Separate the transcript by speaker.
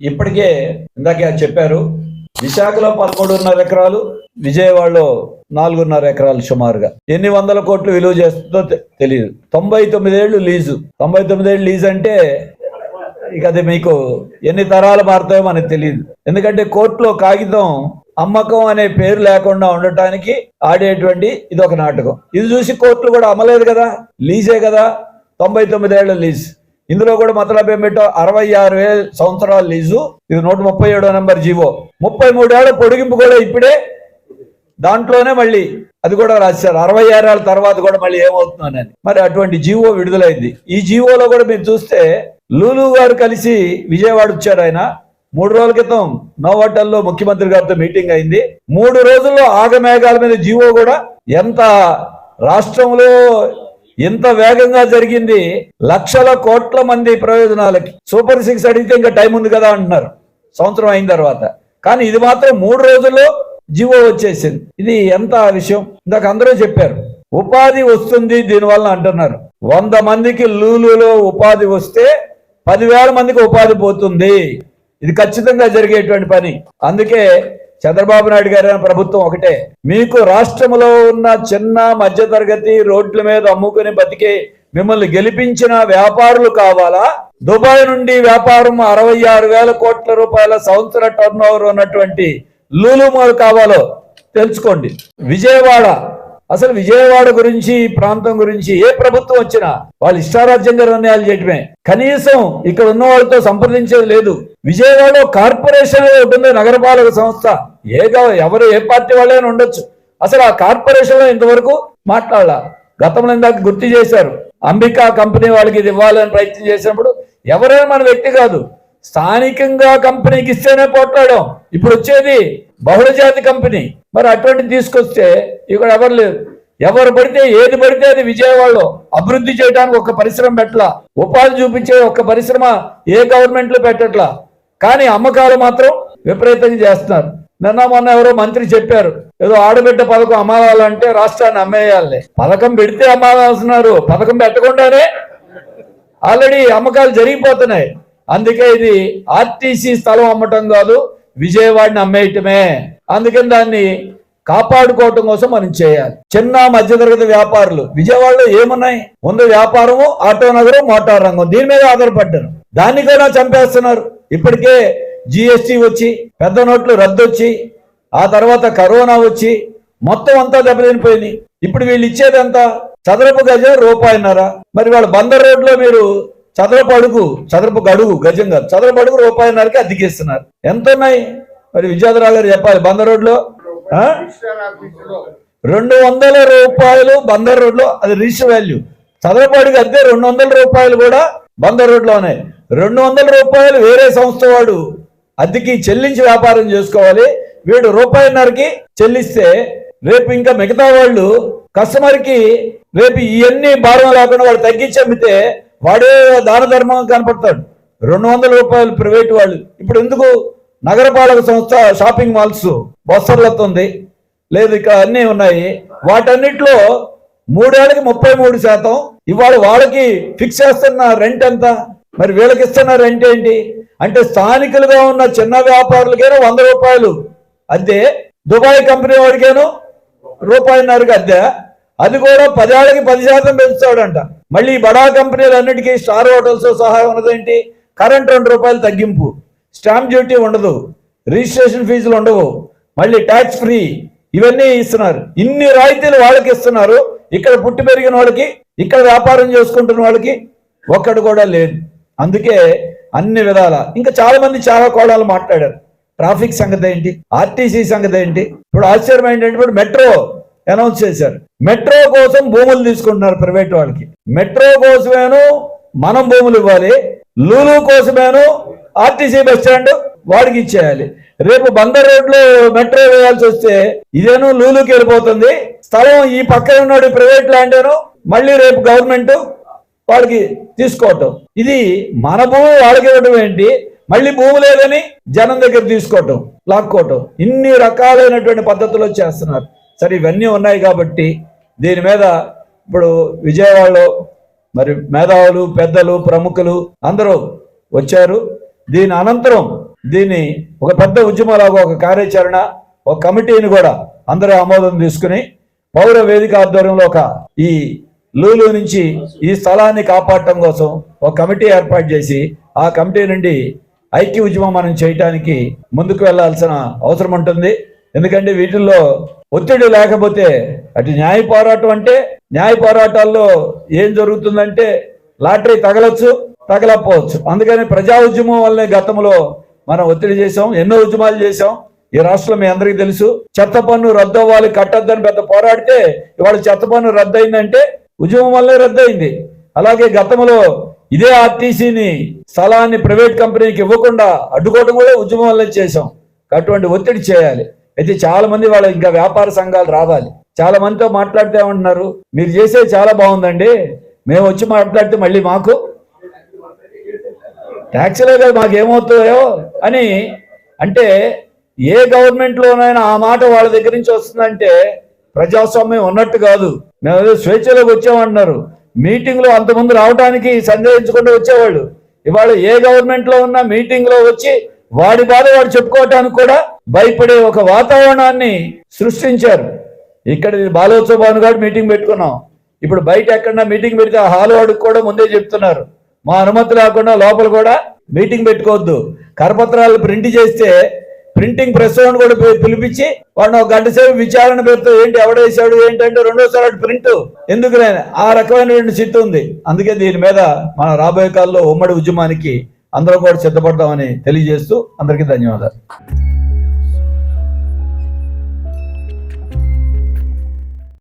Speaker 1: ఇప్పటికే ఇందాక చెప్పారు విశాఖలో పదకొండున్నర ఎకరాలు విజయవాడలో నాలుగున్నర ఎకరాలు సుమారుగా. ఎన్ని వందల కోట్లు విలువ చేస్తుందో తె- తెలియదు తొంభై తొమ్మిదేళ్ళు లీజు. తొంభై తొమ్మిదేళ్ళు లీజు అంటే ఇక అది మీకు ఎన్ని తరాలు మారుతాయో మనకు తెలియదు ఎందుకంటే కోర్టులో కాగితం అమ్మకం అనే పేరు లేకుండా ఉండటానికి ఆడేటువంటి ఇది ఒక నాటకం. ఇది చూసి కోర్టులు కూడా అమ్మలేదు కదా? లీజే కదా? తొంభై తొమ్మిదేళ్ళ లీజ్. ఇందులో కూడా మతలబ్ ఏమిటో అరవై ఆరు వేల సంవత్సరాల లీజు. ఇది నూట ముప్పై ఏడో నెంబర్ జీవో. ముప్పై మూడేళ్ళ పొడిగింపు కూడా ఇప్పుడే దాంట్లోనే మళ్ళీ అది కూడా రాశారు. అరవై ఆరేళ్ళ తర్వాత కూడా మళ్ళీ ఏమవుతుందని మరి అటువంటి జీవో విడుదలైంది. ఈ జీవోలో కూడా మీరు చూస్తే లూలు గారు కలిసి విజయవాడ వచ్చారు ఆయన. మూడు రోజుల క్రితం నోవాటల్లో ముఖ్యమంత్రి గారితో మీటింగ్ అయింది. మూడు రోజుల్లో ఆగమేఘాల మీద జీవో కూడా ఎంత రాష్ట్రంలో ఇంత వేగంగా జరిగింది లక్షల కోట్ల మంది ప్రయోజనాలకి. సూపర్ సిక్స్ అడిగితే ఇంకా టైం ఉంది కదా అంటున్నారు. సంవత్సరం అయిన తర్వాత. కానీ ఇది మాత్రం మూడు రోజుల్లో జీవో వచ్చేసింది. ఇది ఎంత విషయం? ఇందాక అందరూ చెప్పారు. ఉపాధి వస్తుంది దీనివల్ల అంటున్నారు. వంద మందికి లూలులో ఉపాధి వస్తే పదివేల మందికి ఉపాధి పోతుంది. ఇది ఖచ్చితంగా జరిగేటువంటి పని. అందుకే చంద్రబాబు నాయుడు గారి ప్రభుత్వం ఒకటే. మీకు రాష్ట్రంలో ఉన్న చిన్న మధ్యతరగతి రోడ్ల మీద అమ్ముకుని బతికే మిమ్మల్ని గెలిపించిన వ్యాపారులు కావాలా? దుబాయ్ నుండి వ్యాపారం అరవై ఆరు వేల కోట్ల రూపాయల సంవత్సర టర్న్ ఓవర్ ఉన్నటువంటి లూలు మాల్ కావాలో తెలుసుకోండి. విజయవాడ. అసలు విజయవాడ గురించి ప్రాంతం గురించి ఏ ప్రభుత్వం వచ్చినా వాళ్ళు ఇష్టారాజ్యంగా నిర్ణయాలు చేయటమే. కనీసం ఇక్కడ ఉన్న వాళ్ళతో సంప్రదించేది లేదు. విజయవాడలో కార్పొరేషన్ ఒకటి నగరపాలక సంస్థ. ఏ ఎవరు ఏ పార్టీ వాళ్ళైనా ఉండొచ్చు. అసలు ఆ కార్పొరేషన్లో ఇంతవరకు మాట్లాడాల. గతంలో ఇందాక గుర్తు చేశారు. అంబికా కంపెనీ వాళ్ళకి ఇది ఇవ్వాలని ప్రయత్నం చేసినప్పుడు ఎవరైనా మన వ్యక్తి కాదు. స్థానికంగా కంపెనీకి ఇస్తేనే పోట్లాడాం. ఇప్పుడు వచ్చేది బహుళజాతి కంపెనీ. మరి అటువంటి తీసుకొస్తే ఇక్కడ ఎవరు లేరు. ఎవరు పడితే ఏది పడితే అది విజయవాడలో అభివృద్ధి చేయడానికి ఒక పరిశ్రమ పెట్టలా. ఉపాధి చూపించే ఒక పరిశ్రమ ఏ గవర్నమెంట్లో పెట్టట్లా. కానీ అమ్మకాలు మాత్రం విపరీతంగా చేస్తున్నారు. నిన్న మొన్న ఎవరో మంత్రి చెప్పారు. ఏదో ఆడబిడ్డ పథకం అమ్మాలంటే రాష్ట్రాన్ని అమ్మేయాలి. పథకం పెడితే అమ్మాల్సినారు పథకం పెట్టకుండానే ఆల్రెడీ అమ్మకాలు జరిగిపోతున్నాయి. అందుకే ఇది ఆర్టీసీ స్థలం అమ్మటం కాదు విజయవాడని అమ్మేయటమే. అందుకని దాన్ని కాపాడుకోవటం కోసం మనం చేయాలి. చిన్న మధ్యతరగతి వ్యాపారులు విజయవాడలో ఏమున్నాయి? ముందు వ్యాపారము ఆటో నగరం మోటార్ రంగం. దీని మీద ఆధారపడ్డారు. దాన్ని కూడా చంపేస్తున్నారు. ఇప్పటికే జిఎస్టి వచ్చి పెద్ద నోట్లు రద్దొచ్చి ఆ తర్వాత కరోనా వచ్చి మొత్తం అంతా దెబ్బతినిపోయింది. ఇప్పుడు వీళ్ళు ఇచ్చేదంతా చదరపు గజం రూపాయిన్నర. మరి వాళ్ళ బందర్ రోడ్లో మీరు చదరపు అడుగు చదరపు గడుగు గజం కాదు చదరపు అడుగు రూపాయిన్నరకి అద్దెకిస్తున్నారు. ఎంత ఉన్నాయి మరి విద్యాధరావు గారు చెప్పాలి బందర్ రోడ్లో? రెండు వందల రూపాయలు బందర్ రోడ్లో అది రిజిస్టర్ వాల్యూ. చదరపు అడుగు అద్దె రెండు వందల రూపాయలు కూడా బందర్ రోడ్లో ఉన్నాయి రెండు వందల రూపాయలు వేరే సంస్థ వాడు అద్దెకి చెల్లించి వ్యాపారం చేసుకోవాలి. వీడు రూపాయిన్నరకి చెల్లిస్తే రేపు ఇంకా మిగతా వాళ్ళు కస్టమర్కి రేపు ఇవన్నీ భారం లేకుండా వాడు తగ్గించి అమ్మితే వాడే దాన ధర్మం కనపడతాడు. రెండు వందల రూపాయలు ప్రైవేట్ వాళ్ళు. ఇప్పుడు ఎందుకు నగరపాలక సంస్థ షాపింగ్ మాల్స్ బొස්සర్లతో ఉంది లేదు ఇక అన్నీ ఉన్నాయి. వాటన్నిటిలో మూడేళ్ళకి ముప్పై మూడు శాతం. ఇవాళ వాళ్ళకి ఫిక్స్ చేస్తున్న రెంట్ ఎంత? మరి వీళ్ళకి ఇస్తున్నారు అంటే ఏంటి? అంటే స్థానికులుగా ఉన్న చిన్న వ్యాపారులకైనా వంద రూపాయలు అద్దె దుబాయ్ కంపెనీ వాడికేను రూపాయిన్నరకు అద్దె అది కూడా పదేళ్ళకి పది శాతం పెంచుతాడంట. మళ్ళీ బడా కంపెనీలు అన్నిటికీ స్టార్ హోటల్స్ సహా ఉన్నదేంటి? కరెంట్ రెండు రూపాయలు తగ్గింపు. స్టాంప్ డ్యూటీ ఉండదు. రిజిస్ట్రేషన్ ఫీజులు ఉండవు. మళ్ళీ ట్యాక్స్ ఫ్రీ. ఇవన్నీ ఇస్తున్నారు. ఇన్ని రాయితీలు వాళ్ళకి ఇస్తున్నారు. ఇక్కడ పుట్టి పెరిగిన వాళ్ళకి ఇక్కడ వ్యాపారం చేసుకుంటున్న వాళ్ళకి ఒక్కడు కూడా లేదు అందుకే అన్ని విధాల. ఇంకా చాలా మంది చాలా కోణాలు మాట్లాడారు. ట్రాఫిక్ సంగతి ఏంటి? ఆర్టీసీ సంగతి ఏంటి? ఇప్పుడు ఆశ్చర్యం ఏంటంటే ఇప్పుడు మెట్రో అనౌన్స్ చేశారు. మెట్రో కోసం భూములు తీసుకుంటున్నారు ప్రైవేట్ వాళ్ళకి. మెట్రో కోసమేను మనం భూములు ఇవ్వాలి. లూలు కోసమేను ఆర్టీసీ బస్ స్టాండ్ వాడికి ఇచ్చేయాలి. రేపు బందర్ రోడ్లో మెట్రో వేయాల్సి వస్తే ఇదేను లూలుకి వెళ్ళిపోతుంది. స్థలం ఈ పక్కన ఉన్నాడు ప్రైవేట్ ల్యాండ్ మళ్ళీ రేపు గవర్నమెంట్ వాళ్ళకి తీసుకోవటం. ఇది మన భూమి వాళ్ళకి ఇవ్వడం ఏంటి? మళ్ళీ భూమి లేదని జనం దగ్గర తీసుకోవటం లాక్కోవటం. ఇన్ని రకాలైనటువంటి పద్ధతులు చేస్తున్నారు సరే ఇవన్నీ ఉన్నాయి కాబట్టి దీని మీద ఇప్పుడు విజయవాడలో మరి మేధావులు పెద్దలు ప్రముఖులు అందరూ వచ్చారు. దీని అనంతరం దీన్ని ఒక పెద్ద ఉద్యమలాగా ఒక కార్యాచరణ ఒక కమిటీని కూడా అందరూ ఆమోదం తీసుకుని పౌర వేదిక ఆధ్వర్యంలో ఒక ఈ లూలు నుంచి ఈ స్థలాన్ని కాపాడటం కోసం ఒక కమిటీ ఏర్పాటు చేసి ఆ కమిటీ నుండి ఐక్య ఉద్యమం మనం చేయటానికి ముందుకు వెళ్ళాల్సిన అవసరం ఉంటుంది. ఎందుకంటే వీటిల్లో ఒత్తిడి లేకపోతే అటు న్యాయ పోరాటం అంటే న్యాయ పోరాటాల్లో ఏం జరుగుతుందంటే లాటరీ తగలొచ్చు తగలపోవచ్చు అందుకని ప్రజా ఉద్యమం వల్లే గతంలో మనం ఒత్తిడి చేసాం ఎన్నో ఉద్యమాలు చేసాం ఈ రాష్ట్రంలో మీ అందరికీ తెలుసు. చెత్త పన్ను రద్దు అవ్వాలి కట్టొద్దని పెద్ద పోరాడితే ఇవాళ చెత్త పన్ను రద్దు అయిందంటే ఉద్యమం వల్లే రద్దయింది. అలాగే గతంలో ఇదే ఆర్టీసీని స్థలాన్ని ప్రైవేట్ కంపెనీకి ఇవ్వకుండా అడ్డుకోవడం కూడా ఉద్యమం వల్లే చేసాం అటువంటి ఒత్తిడి చేయాలి. అయితే చాలా మంది వాళ్ళ ఇంకా వ్యాపార సంఘాలు రావాలి. చాలా మందితో మాట్లాడితే ఏమంటున్నారు? మీరు చేసేది చాలా బాగుందండి. మేము వచ్చి మాట్లాడితే మళ్ళీ మాకు ట్యాక్సీలే కదా మాకేమవుతాయో అని అంటే ఏ గవర్నమెంట్లోనైనా ఆ మాట వాళ్ళ దగ్గర నుంచి వస్తుందంటే ప్రజాస్వామ్యం ఉన్నట్టు కాదు. మేము ఏదో స్వేచ్ఛలోకి వచ్చామంటున్నారు. మీటింగ్లో అంతమంది రావడానికి సందేహించకుండా వచ్చేవాళ్ళు. ఇవాళ ఏ గవర్నమెంట్లో ఉన్నా మీటింగ్లో వచ్చి వాడి బాధ వాడు చెప్పుకోవటానికి కూడా భయపడే ఒక వాతావరణాన్ని సృష్టించారు. ఇక్కడ బాలోత్సవ భవన్ గారు మీటింగ్ పెట్టుకున్నాం. ఇప్పుడు బయట ఎక్కడన్నా మీటింగ్ పెడితే ఆ హాల్ వాడికి కూడా ముందే చెప్తున్నారు. మా అనుమతి లేకుండా లోపల కూడా మీటింగ్ పెట్టుకోవద్దు. కరపత్రాలు ప్రింట్ చేస్తే ప్రింటింగ్ ప్రెస్ వాడిని కూడా పిలిపించి వాడిని ఒక గంట సేపు విచారణ పెడుతూ ఏంటి ఎవడేసాడు ఏంటంటే రెండోసారి ప్రింట్. ఎందుకు ఆ రకమైనటువంటి చిట్టు ఉంది. అందుకే దీని మీద మన రాబోయే కాలంలో ఉమ్మడి ఉద్యమానికి అందరం కూడా సిద్ధపడతామని తెలియజేస్తూ అందరికీ ధన్యవాదాలు.